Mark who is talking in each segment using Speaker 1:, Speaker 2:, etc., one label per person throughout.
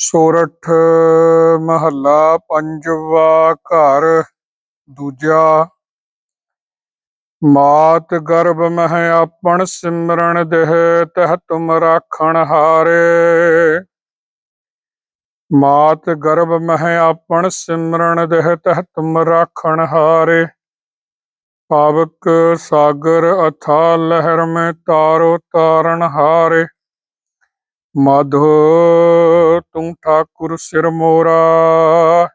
Speaker 1: ਸੋਰਠ ਮਹੱਲਾ ਪੰਜਵਾ ਘਰ, ਦੂਜਾ ਮਾਤ ਗਰਭ ਮਹਿ ਆਪਣ ਸਿਮਰਨ ਦੇਹ ਤਹ ਤੁਮ ਰਾਖਣ ਹਾਰੇ। ਮਾਤ ਗਰਭ ਮਹਿ ਆਪਣ ਸਿਮਰਨ ਦੇਹ ਤਹ ਤੁਮ ਰਾਖਣ ਹਾਰੇ। ਪਾਵਕ ਸਾਗਰ ਅਥਾ ਲਹਿਰ ਮੈਂ ਤਾਰੋ ਤਾਰਨ ਹਾਰੇ। ਮਾਧੋ ਤੂੰ ਠਾਕੁਰ ਸਿਰ ਮੋਰਾ।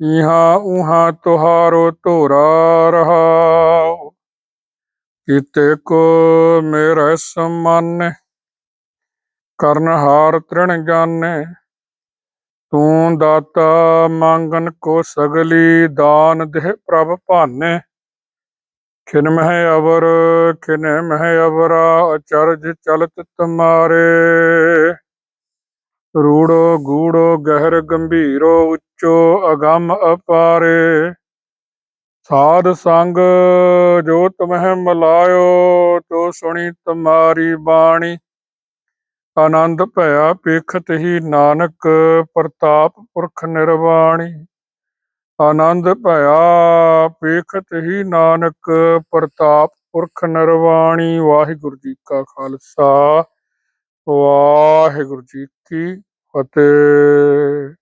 Speaker 1: ਇਹਾਂ ਉਹਾਂ ਤੁਹਾਰੋ ਧੋਰਾ ਰਹਾਉ ਕਿਤੇ ਕੋ ਮੇਰੇ ਸਮਾਨੇ ਕਰਨ ਹਾਰ ਤ੍ਰਿਣ ਜਾਣੇ। ਤੂੰ ਦਾਤਾ ਮੰਗਨ ਕੋ ਸਗਲੀ ਦਾਨ ਦੇਹ ਪ੍ਰਭ ਭਾਨੇ ਖਿਨ ਮਹਿ ਅਵਰ, ਖਿਨ ਮਹਿ ਅਵਰਾ, ਅਚਰਜ ਚਲਤ ਤੁਮਾਰੇ। ਰੂੜੋ ਗੂੜੋ ਗਹਿਰ ਗੰਭੀਰੋ ਉੱਚੋ ਅਗੰਮ ਅਪਾਰੇ। ਸਾਧ ਸੰਗ ਜੋ ਤੁਮਹਿ ਮਲਾਇਓ, ਤੋ ਸੁਣੀ ਤੁਮਾਰੀ ਬਾਣੀ। ਆਨੰਦ ਭਇਆ ਪੇਖਤ ਹੀ ਨਾਨਕ, ਪ੍ਰਤਾਪ ਪੁਰਖ ਨਿਰਵਾਣੀ। ਆਨੰਦ ਭਇਆ ਪੇਖਤ ਹੀ ਨਾਨਕ, ਪ੍ਰਤਾਪ ਪੁਰਖ ਨਿਰਵਾਣੀ। ਵਾਹਿਗੁਰੂ ਜੀ ਕਾ ਖਾਲਸਾ। ਵਾਹਿਗੁਰੂ ਜੀ ਕੀ ਫਤਿਹ।